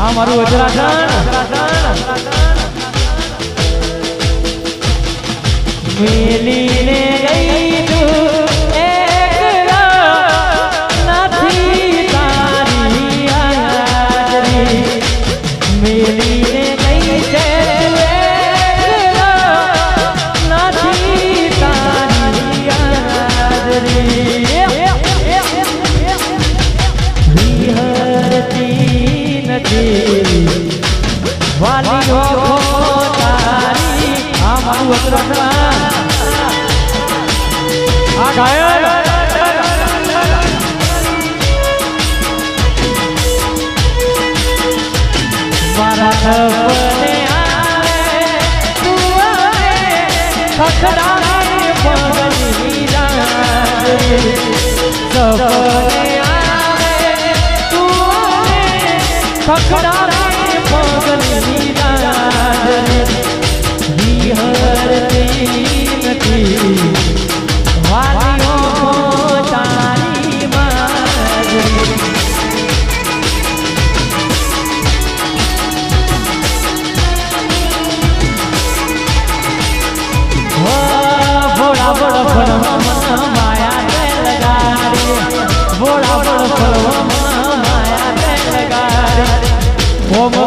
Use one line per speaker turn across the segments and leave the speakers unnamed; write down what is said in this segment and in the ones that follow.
આ મારું વજરાસન. મેલીને ગઈ તું એકલા વાલીઓ તારી આ મારું વજરાસન આ ગાયન મારા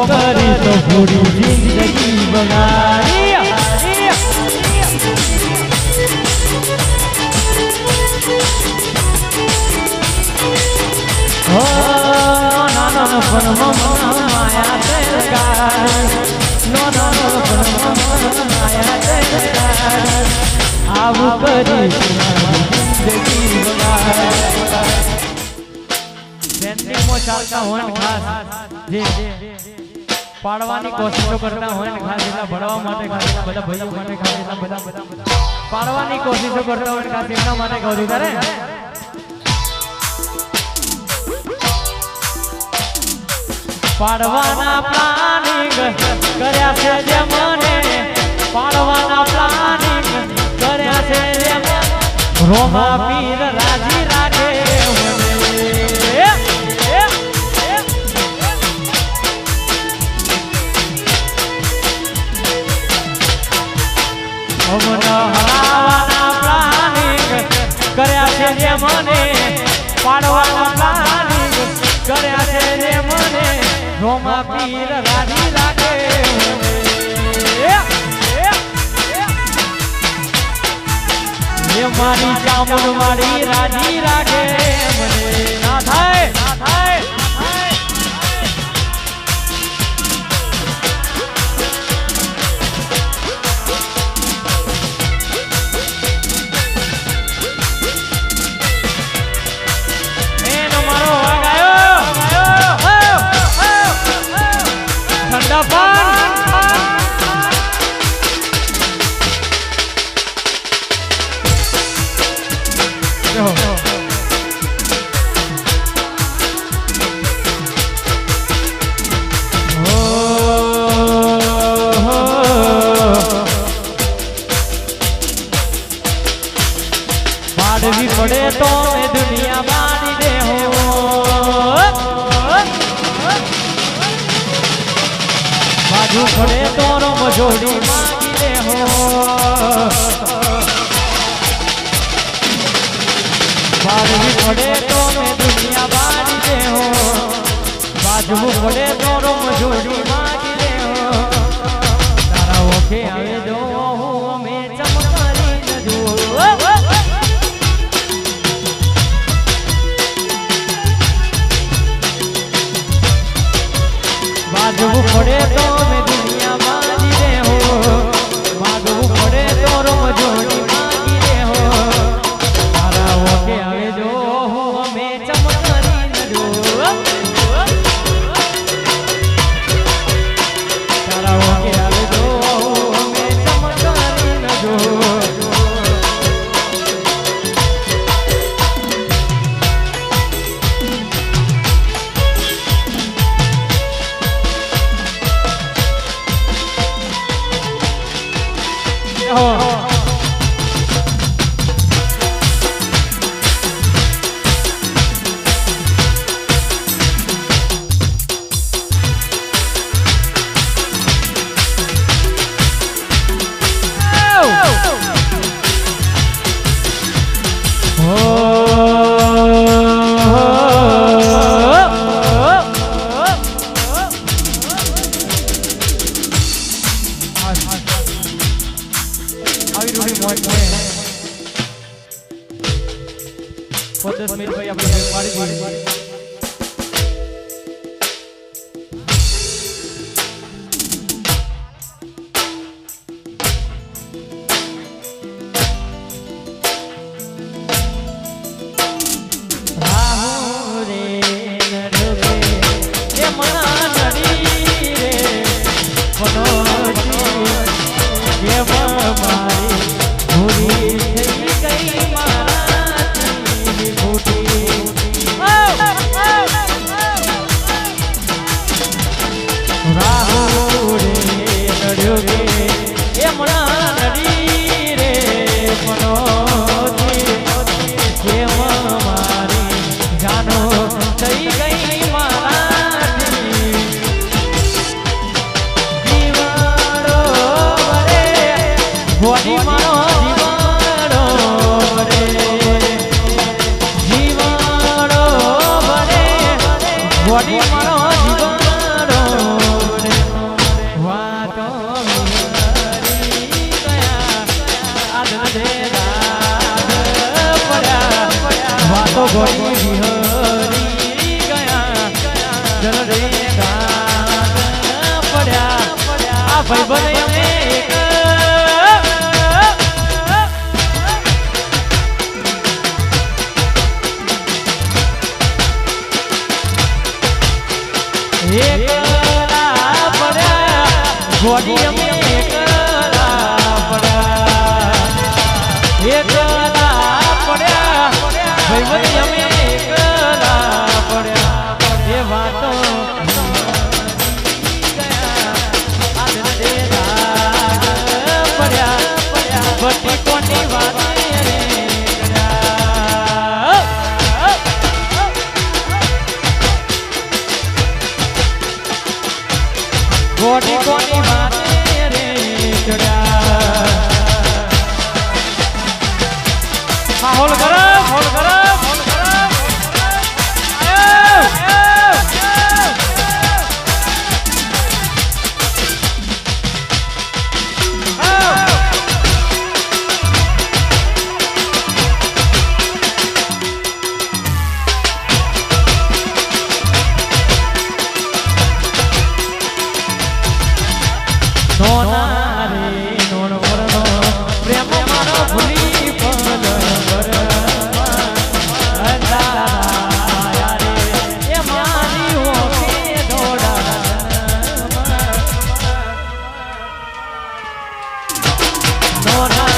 કરી તો પૂરી જિંદગી પણ માયા માયા આવું કરી જિંદગી બગાડી સેન્ટિંગમાં ચાલતા હોય ખાસ, જે પાડવાની કોશિશો કરતા હોય ને ખાસ એટલા ભણવા માટે ખાસ બધા ભાઈઓ માટે ખાસ એટલા બધા બધા પાડવાની કોશિશો કરતા હોય ખાસ, એમના માટે કહું છું તારે? પાડવાના પ્લાનિંગ કર્યા છે જે મને રોમા પીર રાજી રાખે કર્યા છે જે મને પાડવાના પ્લાનિંગ કર્યા છે જે મને. એ મારી ચામુંડ મારી રાજી રાખે મને. ના થાય ના થાય. પાડવી પડે તો મેં દુનિયા માની દે બાજુ પડે તો રમ જોડી માંગી દે હો પડે તો મેં દુનિયા બાની દે બાજુ પડે તો રમ જોડી માંગી દે તારા ઓખે આવે જો. પોઈન્ટ પોઈન્ટ દસ મિનિટ ભાઈ આપણે પાડી પાડી Yeah, boy. કોઈ વિહરી ગયા. જલ રે પડ્યા. આ ભાઈ કોની કોની વાત નોના રે નોણ વરણો પ્રેમ મારો ભૂલી પણ નોના